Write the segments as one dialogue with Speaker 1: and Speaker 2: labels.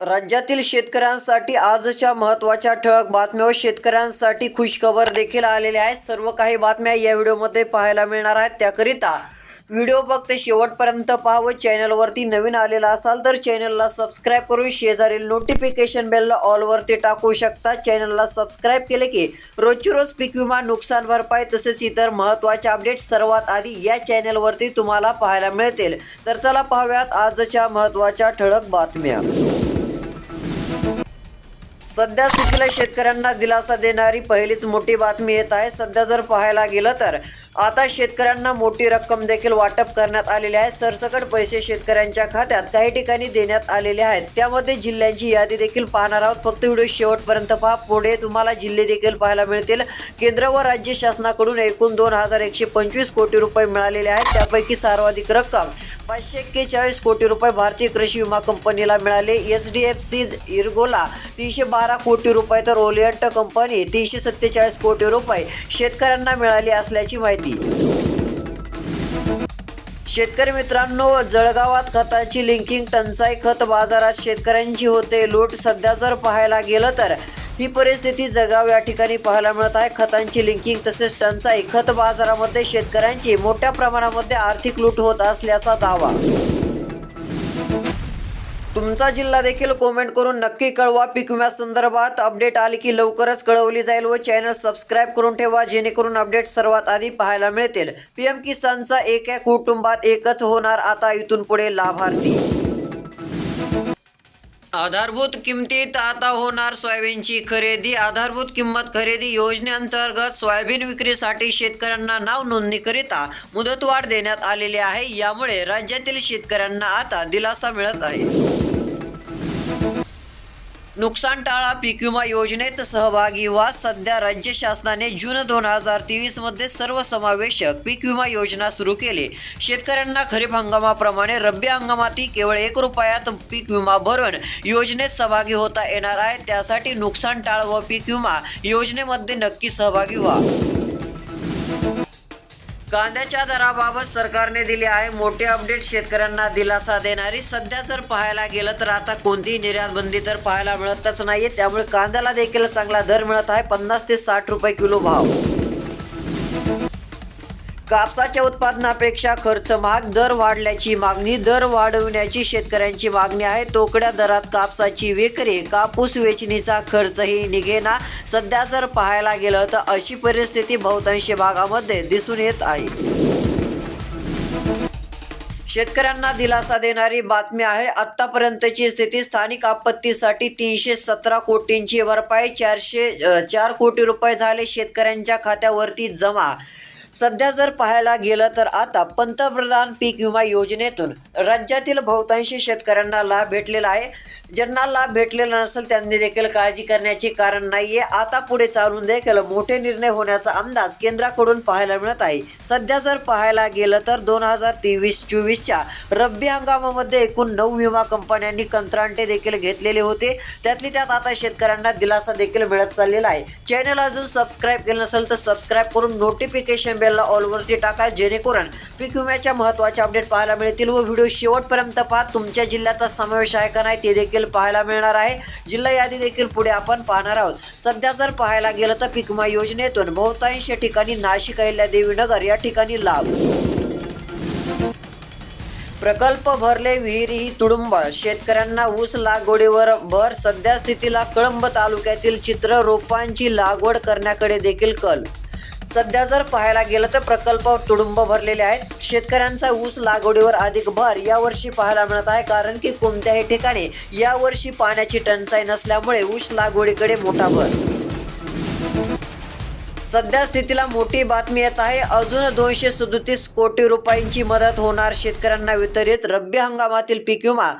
Speaker 1: राज्यातील शेतकऱ्यांसाठी आजच्या महत्त्वाच्या ठळक बातम्या व शेतकऱ्यांसाठी खुशखबर देखील आलेल्या आहेत सर्व काही बातम्या या व्हिडिओमध्ये पाहायला मिळणार आहेत. त्याकरिता व्हिडिओ फक्त शेवटपर्यंत पहा व चॅनलवरती नवीन आलेला असाल तर चॅनलला सबस्क्राईब करून शेजारील नोटिफिकेशन बेलला ऑलवरती टाकू शकता. चॅनलला सबस्क्राईब केले की रोजची रोज पीक विमा नुकसान भरपाई तसेच इतर महत्त्वाचे अपडेट सर्वात आधी या चॅनलवरती तुम्हाला पाहायला मिळतील. तर चला पाहूयात आजच्या महत्त्वाच्या ठळक बातम्या. सध्या स्थितीला शेतकऱ्यांना दिलासा देणारी पहिलीच मोठी बातमी येत आहे. सध्या जर पाहायला गेलं तर आता शेतकऱ्यांना मोठी रक्कम देखील वाटप करण्यात आलेली आहे. सरसकट पैसे शेतकऱ्यांच्या खात्यात काही ठिकाणी देण्यात आलेले आहेत. त्यामध्ये जिल्ह्यांची यादी देखील पाहणार आहोत. फक्त व्हिडिओ शेवटपर्यंत पहा. पुढे तुम्हाला जिल्हे देखील पाहायला मिळतील. केंद्र व राज्य शासनाकडून एकूण दोन हजार एकशे पंचवीस कोटी रुपये मिळालेले आहेत. त्यापैकी सर्वाधिक रक्कम पाचशे एक्केचाळीस कोटी रुपये भारतीय कृषी विमा कंपनीला मिळाले. एच डी एफ सी इरगोला तीनशे बारा कोटी रुपये तर ओलियंट कंपनी तीनशे सत्तेचाळीस कोटी रुपये शेतकऱ्यांना मिळाली असल्याची माहिती शेतकरी मित्रांनो जळगावात खताची लिंकिंग टंचाई खत बाजारात शेतकऱ्यांची होते लूट. सध्या जर पाहायला गेलं तर ही परिस्थिती जळगाव या ठिकाणी पाहायला मिळत आहे. खतांची लिंकिंग तसेच टंचाई खत बाजारामध्ये शेतकऱ्यांची मोठ्या प्रमाणामध्ये आर्थिक लूट होत असल्याचा दावा. तुमचा जिल्हा देखील कॉमेंट करून नक्की कळवा. पीक विम्यासंदर्भात अपडेट आली की लवकरच कळवली जाईल व चॅनल सबस्क्राईब करून ठेवा जेणेकरून अपडेट सर्वात आधी पाहायला मिळतील. पीएम किसानचा एका कुटुंबात एकच होणार. आता इथून पुढे लाभार्थी. आधारभूत किमतीत आता होणार सोयाबीनची खरेदी. आधारभूत किंमत खरेदी योजनेअंतर्गत सोयाबीन विक्रीसाठी शेतकऱ्यांना नाव नोंदणीकरिता मुदतवाढ देण्यात आलेली आहे. यामुळे राज्यातील शेतकऱ्यांना आता दिलासा मिळत आहे. नुकसान टाळा पीक विमा योजनेत सहभागी व्हा. सध्या राज्य शासनाने जून दोन हजार तेवीसमध्ये सर्वसमावेशक पीक विमा योजना सुरू केली. शेतकऱ्यांना खरीप हंगामाप्रमाणे रब्बी हंगामातही केवळ एक रुपयात पीक विमा भरून योजनेत सहभागी होता येणार आहे. त्यासाठी नुकसान टाळ व पीक विमा योजनेमध्ये नक्की सहभागी व्हा. कांद्याच्या दराबाबत सरकारने दिले आहे. मोठे अपडेट शेतकऱ्यांना दिलासा देणारी. सध्या जर पाहायला गेलं तर आता कोणतीही निर्यात बंदी तर पाहायला मिळतच नाहीये. त्यामुळे कांद्याला देखील चांगला दर मिळत आहे. पन्नास ते साठ रुपये किलो भाव. कापसाच्या उत्पादनापेक्षा खर्च महाग दर वाढल्याची मागणी दर वाढवण्याची शेतकऱ्यांची मागणी आहे. तोकड्या दरात कापसाची विक्री कापूस वेचणीचा खर्चही निघेना. सध्या जर पाहायला गेलं तर अशी परिस्थिती बहुतांश भागामध्ये दिसून येत आहे. शेतकऱ्यांना दिलासा देणारी बातमी आहे आतापर्यंतची स्थिती स्थानिक आपत्तीसाठी तीनशे सतरा कोटींची भरपाई चारशे चार कोटी रुपये झाले शेतकऱ्यांच्या खात्यावरती जमा. सध्या जर पाहायला गेलं तर आता पंतप्रधान पीक विमा योजनेतून राज्यातील बहुतांशी शेतकऱ्यांना लाभ भेटलेला आहे. ज्यांना लाभ भेटलेला नसेल त्यांनी देखील काळजी करण्याचे कारण नाहीये. आता पुढे चालून देखील मोठे निर्णय होण्याचा अंदाज केंद्राकडून पाहायला मिळत आहे. सध्या जर पाहायला गेलं तर दोन हजार तेवीस चोवीसच्या रब्बी हंगामामध्ये एकूण नऊ विमा कंपन्यांनी कंत्राटे देखील घेतलेले होते. त्यातली त्यात आता शेतकऱ्यांना दिलासा देखील मिळत चाललेला आहे. चॅनल अजून सबस्क्राईब केलं नसेल तर सबस्क्राईब करून नोटिफिकेशन बेलला ऑलवरती टाका जेणेकरून पीक विम्याच्या महत्त्वाचे अपडेट पाहायला मिळतील व व्हिडिओ शेवटपर्यंत पहा तुमच्या जिल्ह्याचा समावेश आहे का नाही ते देखील पाहायला मिळणार आहे. जिल्हा यादी देखील पुढे आपण पाहणार आहोत. सध्या जर पाहायला गेलं तर पीक विमा योजनेतून बहुतांश ठिकाणी नाशिक अहिल्या देवीनगर या ठिकाणी लाभ. प्रकल्प भरले विहिरी तुडुंब. शेतकऱ्यांना ऊस लागवडीवर भर. सध्या स्थितीला कळंब तालुक्यातील चित्र रोपांची लागवड करण्याकडे देखील कल. सध्या जर पाहायला गेलं तर प्रकल्प तुडुंब भरलेले आहेत. शेतकऱ्यांचा ऊस लागवडीवर अधिक भर यावर्षी पाहायला मिळत आहे. कारण की कोणत्याही ठिकाणी यावर्षी पाण्याची टंचाई नसल्यामुळे ऊस लागवडीकडे मोठा भर. सध्या स्थितीला मोठी बातमी येत आहे. अजून दोनशे सदोतीस कोटी रुपयांची मदत होणार शेतकऱ्यांना वितरित रब्बी हंगामातील पीक विमा.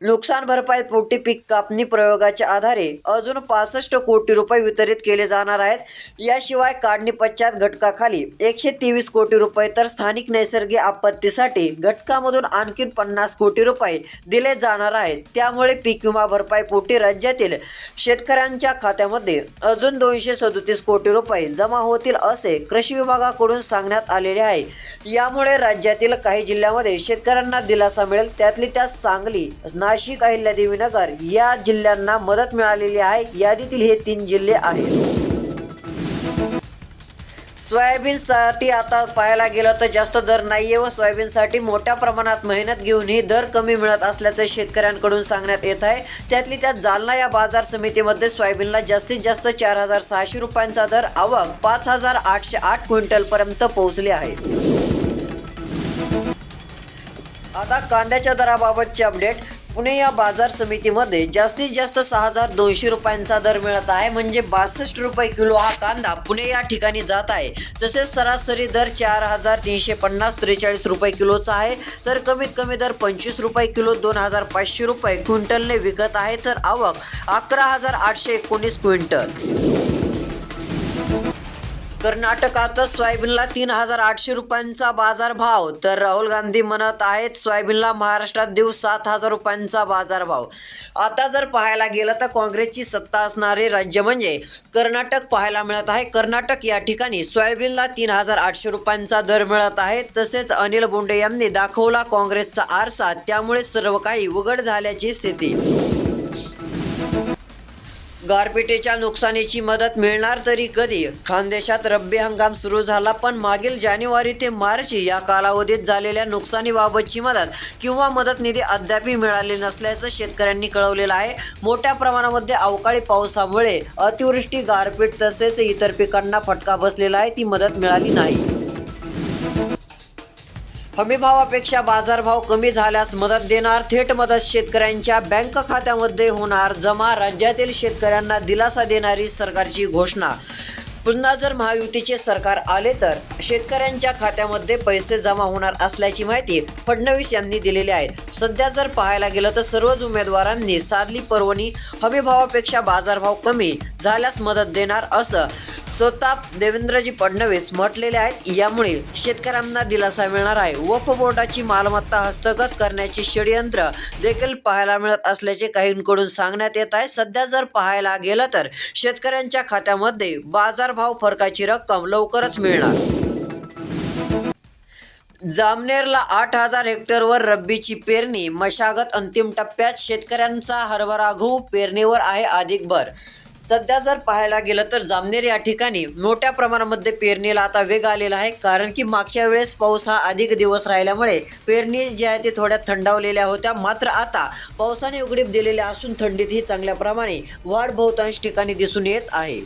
Speaker 1: नुकसान भरपाई पोटी पीक कापणी प्रयोगाच्या आधारे अजून पासष्ट कोटी रुपये वितरित केले जाणार आहेत. याशिवाय काढणी पश्चात घटकाखाली एकशे तेवीस कोटी रुपये तर स्थानिक नैसर्गिक आपत्तीसाठी घटकामधून आणखी पन्नास कोटी रुपये दिले जाणार आहेत. त्यामुळे पीक विमा भरपाई पोटी राज्यातील शेतकऱ्यांच्या खात्यामध्ये अजून दोनशे सदोतीस कोटी रुपये जमा होतील असे कृषी विभागाकडून सांगण्यात आलेले आहे. यामुळे राज्यातील काही जिल्ह्यामध्ये शेतकऱ्यांना दिलासा मिळेल. त्यातली त्यात सांगली नाशिक अहिल्यादेवीनगर या जिल्ह्यांना मदत मिळालेली आहे. यादीतील हे तीन जिल्हे आहेत. सोयाबीनसाठी आता पाहायला गेलं तर जास्त दर नाहीये व सोयाबीनसाठी मोठ्या प्रमाणात मेहनत घेऊनही दर कमी मिळत असल्याचं शेतकऱ्यांकडून सांगण्यात येत आहे. त्यातली त्यात जालना या बाजार समितीमध्ये सोयाबीनला जास्तीत जास्त चार हजार सहाशे रुपयांचा दर आवक पाच हजार आठशे आठ क्विंटलपर्यंत पोहोचली आहे. आता कांद्याच्या दराबाबतचे अपडेट पुणे या बाजार समितीमध्ये जास्तीत जास्त सहा हजार दोनशे रुपयांचा दर मिळत आहे. म्हणजे बासष्ट रुपये किलो हा कांदा पुणे या ठिकाणी जात आहे. तसेच सरासरी दर चार हजार तीनशे पन्नास त्रेचाळीस रुपये किलोचा आहे. तर कमीत कमी दर पंचवीस रुपये किलो दोन हजार पाचशे रुपये क्विंटलने विकत आहे. तर आवक अकरा हजार आठशे एकोणीस क्विंटल. कर्नाटकात सोयाबीनला तीन हजार आठशे रुपयांचा बाजारभाव. तर राहुल गांधी म्हणत आहेत सोयाबीनला महाराष्ट्रात देऊ सात हजार रुपयांचा बाजारभाव. आता जर पाहायला गेलं तर काँग्रेसची सत्ता असणारे राज्य म्हणजे कर्नाटक पाहायला मिळत आहे. कर्नाटक या ठिकाणी सोयाबीनला तीन हजार आठशे रुपयांचा दर मिळत आहे. तसेच अनिल बोंडे यांनी दाखवला काँग्रेसचा आरसा. त्यामुळे सर्व काही उघड झाल्याची स्थिती. गारपिटीच्या नुकसानीची मदत मिळणार तरी कधी? खानदेशात रब्बी हंगाम सुरू झाला पण मागील जानेवारी ते मार्च या कालावधीत झालेल्या नुकसानीबाबतची मदत किंवा मदत निधी अद्यापही मिळाली नसल्याचं शेतकऱ्यांनी कळवलेलं आहे. मोठ्या प्रमाणामध्ये अवकाळी पावसामुळे अतिवृष्टी गारपीट तसेच इतर पिकांना फटका बसलेला आहे. ती मदत मिळाली नाही. हमीभावापेक्षा बाजारभाव कमी झाल्यास मदत देणार थेट मदत शेतकऱ्यांच्या बँक खात्यामध्ये होणार जमा राज्यातील शेतकऱ्यांना दिलासा देणारी सरकारची घोषणा. पुन्हा जर महायुतीचे सरकार आले तर शेतकऱ्यांच्या खात्यामध्ये पैसे जमा होणार असल्याची माहिती फडणवीस यांनी दिलेली आहे. सध्या जर पाहायला गेलं तर सर्वच उमेदवारांनी साधली पर्वणी हमीभावापेक्षा बाजारभाव कमी झाल्यास मदत देणार असं स्वतः देवेंद्रजी फडणवीस म्हटलेले आहेत. यामुळे शेतकऱ्यांना दिलासा मिळणार आहे. वफ बोर्डाची मालमत्ता हस्तगत करण्याचे षडयंत्र देखील पाहायला मिळत असल्याचे काहींकडून सांगण्यात येत आहे. सध्या जर पाहायला गेलं तर शेतकऱ्यांच्या खात्यामध्ये बाजारभाव फरकाची रक्कम लवकरच मिळणार. जामनेरला आठ हजार हेक्टरवर रब्बीची पेरणी मशागत अंतिम टप्प्यात शेतकऱ्यांचा हरभरा गहू पेरणीवर आहे अधिक भर सध्या जर पाहायला गेलं तर जामनेर या ठिकाणी मोठ्या प्रमाणामध्ये पेरणीला आता वेग आलेला आहे. कारण की मागच्या वेळेस पाऊस हा अधिक दिवस राहिल्यामुळे पेरणी जी आहे ती थोड्या थंडावलेल्या होत्या. मात्र आता पावसाने उघडीप दिलेल्या असून थंडीत ही चांगल्या प्रमाणे वाढ बहुतांश ठिकाणी दिसून येत आहे.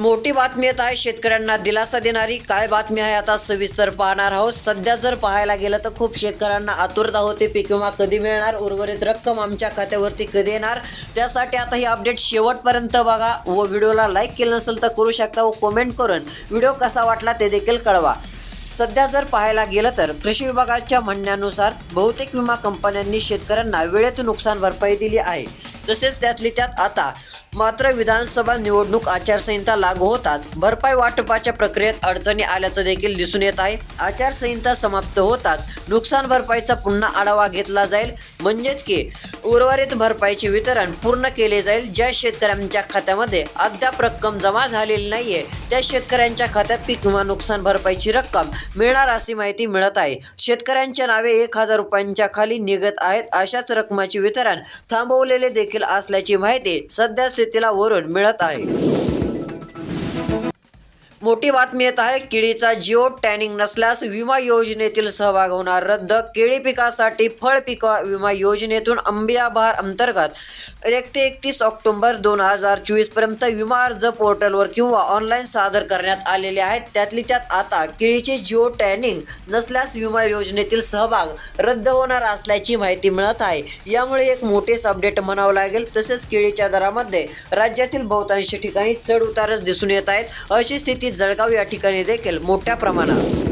Speaker 1: मोठी बातमी येत आहे शेतकऱ्यांना दिलासा देणारी काय बातमी आहे आता सविस्तर पाहणार आहोत. सध्या जर पाहायला गेलं तर खूप शेतकऱ्यांना आतुरता होते पीक विमा कधी मिळणार उर्वरित रक्कम आमच्या खात्यावरती कधी येणार? त्यासाठी आता ही अपडेट शेवटपर्यंत बघा. व व्हिडिओला लाईक केलं नसेल तर करू शकता व कमेंट करून व्हिडिओ कसा वाटला ते देखील कळवा. सध्या जर पाहायला गेलं तर कृषी विभागाच्या म्हणण्यानुसार बहुतेक विमा कंपन्यांनी शेतकऱ्यांना वेळेत नुकसान भरपाई दिली आहे. तसेच त्यातली त्यात आता मात्र विधानसभा निवडणूक आचारसंहिता लागू होताच भरपाई वाटपाच्या प्रक्रियेत अडचणी आल्याचं देखील दिसून येत आहे. आचारसंहिता समाप्त होताच नुकसान भरपाईचा पुन्हा आढावा घेतला जाईल. म्हणजेच की उर्वरित भरपाईचे वितरण पूर्ण केले जाईल. ज्या शेतकऱ्यांच्या खात्यामध्ये अद्याप रक्कम जमा झालेली नाहीये त्या शेतकऱ्यांच्या खात्यात पीक विमा नुकसान भरपाईची रक्कम मिळणार अशी माहिती मिळत आहे. शेतकऱ्यांच्या नावे एक हजार रुपयांच्या खाली निघत आहेत. अशाच रकमाचे वितरण थांबवलेले देखील असल्याची माहिती सध्या स्थितीला वरून मिळत आहे. मोठी बातमी येत आहे केळीचा जिओ टॅनिंग नसल्यास विमा योजनेतील सहभाग होणार रद्द केळी पिकासाठी फळ पिक विमा योजनेतून अंबियाभार अंतर्गत एक ते एकतीस ऑक्टोबर दोन हजार चोवीसपर्यंत विमा अर्ज पोर्टलवर किंवा ऑनलाईन सादर करण्यात आलेले आहेत. त्यातली त्यात आता केळीचे जिओ टॅनिंग नसल्यास विमा योजनेतील सहभाग रद्द होणार असल्याची माहिती मिळत आहे. यामुळे एक मोठेच अपडेट म्हणावं लागेल. तसेच केळीच्या दरामध्ये राज्यातील बहुतांश ठिकाणी चढ उतारच दिसून येत आहेत. अशी स्थिती जळगाव या ठिकाणी देखील मोठ्या प्रमाणात.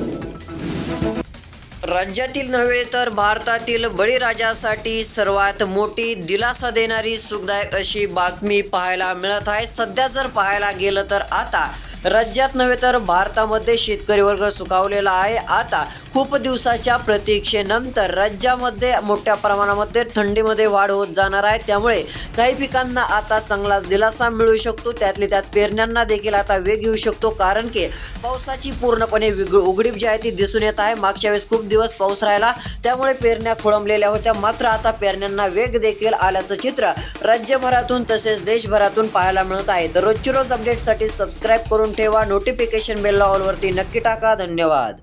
Speaker 1: राज्यातील नव्हे तर भारतातील बळीराजासाठी सर्वात मोठी दिलासा देणारी सुखदायक अशी बातमी पाहायला मिळत आहे. सध्या जर पाहायला गेलं तर आता राज्यात नव्हे तर भारतामध्ये शेतकरी वर्ग सुखावलेला आहे. आता खूप दिवसाच्या प्रतीक्षेनंतर राज्यामध्ये मोठ्या प्रमाणामध्ये थंडीमध्ये वाढ होत जाणार आहे. त्यामुळे काही पिकांना आता चांगला दिलासा मिळू शकतो. त्यातले त्यात पेरण्यांना देखील आता वेग येऊ शकतो. कारण की पावसाची पूर्णपणे उघडीप जी आहे ती दिसून येत आहे. मागच्या वेळेस खूप दिवस पाऊस राहिला. त्यामुळे पेरण्या खोळंबलेल्या होत्या. मात्र आता पेरण्यांना वेग देखील आल्याचं चित्र राज्यभरातून तसेच देशभरातून पाहायला मिळत आहे. तर रोजची रोज अपडेटसाठी सबस्क्राईब करून ठेवा. नोटिफिकेशन बेल ऑलवरती नक्की टाका. धन्यवाद.